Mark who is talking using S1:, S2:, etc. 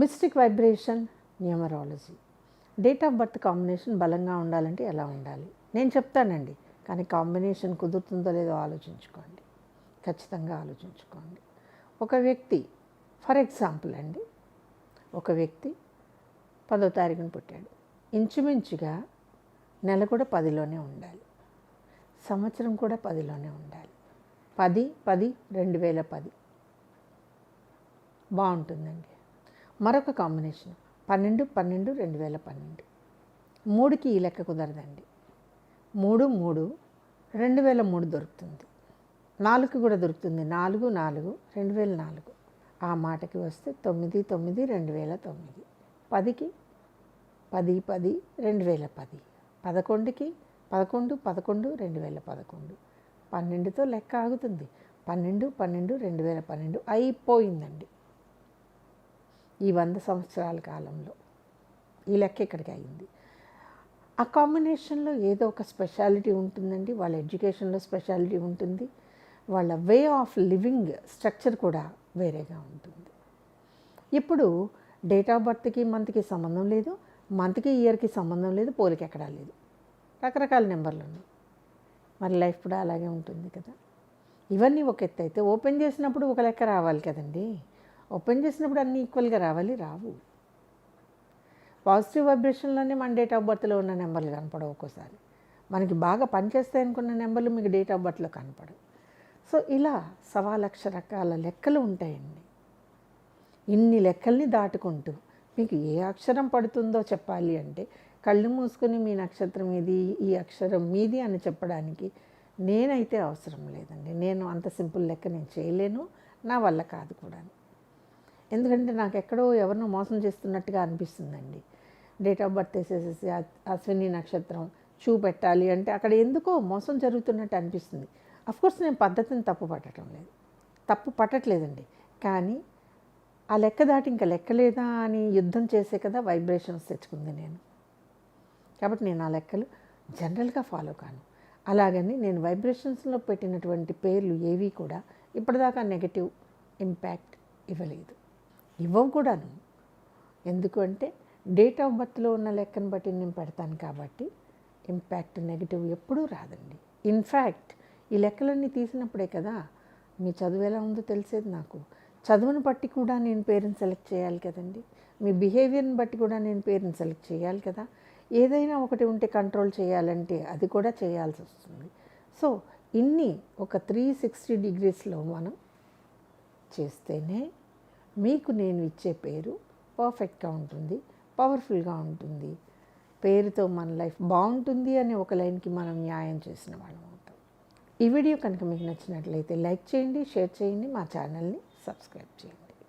S1: Mystic vibration numerology. Date of birth combination బలంగా ఉండాలంటే ఎలా ఉండాలి? నేను చెప్తానండి కానీ కాంబినేషన్ కుదురుతుందో లేదో ఆలోచించుకోండి. ఖచ్చితంగా ఆలోచించుకోండి. ఒక వ్యక్తి ఫర్ ఎగ్జాంపుల్ అండి ఒక వ్యక్తి పదో తారీఖున పుట్టాడు. ఇంచుమించుగా నెల కూడా పదిలోనే ఉండాలి. సంవత్సరం కూడా పదిలోనే ఉండాలి. పది పది రెండు వేల పది. బాగుంటుందండి. మరొక కాంబినేషన్. పన్నెండు పన్నెండు రెండు వేల పన్నెండు. మూడుకి ఈ లెక్క కుదరదండి. మూడు మూడు రెండు వేల మూడు దొరుకుతుంది. నాలుగు కూడా దొరుకుతుంది. నాలుగు నాలుగు రెండు వేల నాలుగు. ఆ మాటకి వస్తే తొమ్మిది తొమ్మిది రెండు వేల తొమ్మిది. పదికి పది పది రెండు వేల పది. పదకొండుకి పదకొండు పదకొండు రెండు వేల పదకొండు. పన్నెండుతో లెక్క ఆగుతుంది. పన్నెండు పన్నెండు రెండు వేల పన్నెండు అయిపోయిందండి. ఈ వంద సంవత్సరాల కాలంలో. ఈ లెక్క ఇక్కడికి అయింది. ఆ కాంబినేషన్లో ఏదో ఒక స్పెషాలిటీ ఉంటుందండి. వాళ్ళ ఎడ్యుకేషన్లో స్పెషాలిటీ ఉంటుంది. వాళ్ళ వే ఆఫ్ లివింగ్ స్ట్రక్చర్ కూడా వేరేగా ఉంటుంది. ఇప్పుడు డేట్ ఆఫ్ బర్త్కి మంత్కి సంబంధం లేదు. మంత్కి ఇయర్కి సంబంధం లేదు. పోలికి ఎక్కడా లేదు. రకరకాల నెంబర్లు ఉన్నాయి. మరి లైఫ్ కూడా అలాగే ఉంటుంది కదా. ఇవన్నీ ఒక ఎత్తు అయితే ఓపెన్ చేసినప్పుడు ఒక లెక్క రావాలి కదండీ. ఓపెన్ చేసినప్పుడు అన్నీ ఈక్వల్గా రావాలి రావు. పాజిటివ్ వైబ్రేషన్లోనే మన డేట్ ఆఫ్ బర్త్లో ఉన్న నెంబర్లు కనపడవు ఒక్కోసారి. మనకి బాగా పనిచేస్తాయి అనుకున్న నెంబర్లు మీకు డేట్ ఆఫ్ బర్త్లో కనపడవు. సో ఇలా సవా లక్ష రకాల లెక్కలు ఉంటాయండి. ఇన్ని లెక్కల్ని దాటుకుంటూ మీకు ఏ అక్షరం పడుతుందో చెప్పాలి అంటే కళ్ళు మూసుకొని మీ నక్షత్రం ఇది ఈ అక్షరం మీది అని చెప్పడానికి నేనైతే అవసరం లేదండి. నేను అంత సింపుల్ లెక్క నేను చేయలేను. నా వల్ల కాదు కూడా ఎందుకంటే నాకు ఎక్కడో ఎవరినో మోసం చేస్తున్నట్టుగా అనిపిస్తుందండి. డేట్ ఆఫ్ బర్త్ వేసేసేసి అశ్విని నక్షత్రం చూపెట్టాలి అంటే అక్కడ ఎందుకో మోసం జరుగుతున్నట్టు అనిపిస్తుంది. కోర్స్ నేను పద్ధతిని తప్పు పట్టడం లేదు. తప్పు పట్టట్లేదండి. కానీ ఆ లెక్క దాటి ఇంకా లెక్కలేదా అని యుద్ధం చేసే కదా వైబ్రేషన్స్ తెచ్చుకుంది నేను. కాబట్టి నేను ఆ లెక్కలు జనరల్గా ఫాలో కాను. అలాగని నేను వైబ్రేషన్స్లో పెట్టినటువంటి పేర్లు ఏవి కూడా ఇప్పటిదాకా నెగటివ్ ఇంపాక్ట్ ఇవ్వలేదు. ఇవ్వవు కూడాను. ఎందుకంటే డేట్ ఆఫ్ బర్త్లో ఉన్న లెక్కను బట్టి నేను పెడతాను కాబట్టి ఇంపాక్ట్ నెగిటివ్ ఎప్పుడూ రాదండి. ఇన్ఫ్యాక్ట్ ఈ లెక్కలన్నీ తీసినప్పుడే కదా మీ చదువు ఎలా ఉందో తెలిసేది నాకు. చదువుని బట్టి కూడా నేను పేరుని సెలెక్ట్ చేయాలి కదండి. మీ బిహేవియర్ని బట్టి కూడా నేను పేరుని సెలెక్ట్ చేయాలి కదా. ఏదైనా ఒకటి ఉంటే కంట్రోల్ చేయాలంటే అది కూడా చేయాల్సి వస్తుంది. సో ఇన్ని ఒక త్రీ సిక్స్టీ డిగ్రీస్లో మనం చేస్తేనే మీకు నేను ఇచ్చే పేరు పర్ఫెక్ట్గా ఉంటుంది పవర్ఫుల్గా ఉంటుంది. పేరుతో మన లైఫ్ బాగుంటుంది అనే ఒక లైన్కి మనం న్యాయం చేసిన వాళ్ళం అవుతాం. ఈ వీడియో కనుక మీకు నచ్చినట్లయితే లైక్ చేయండి షేర్ చేయండి మా ఛానల్ని సబ్స్క్రైబ్ చేయండి.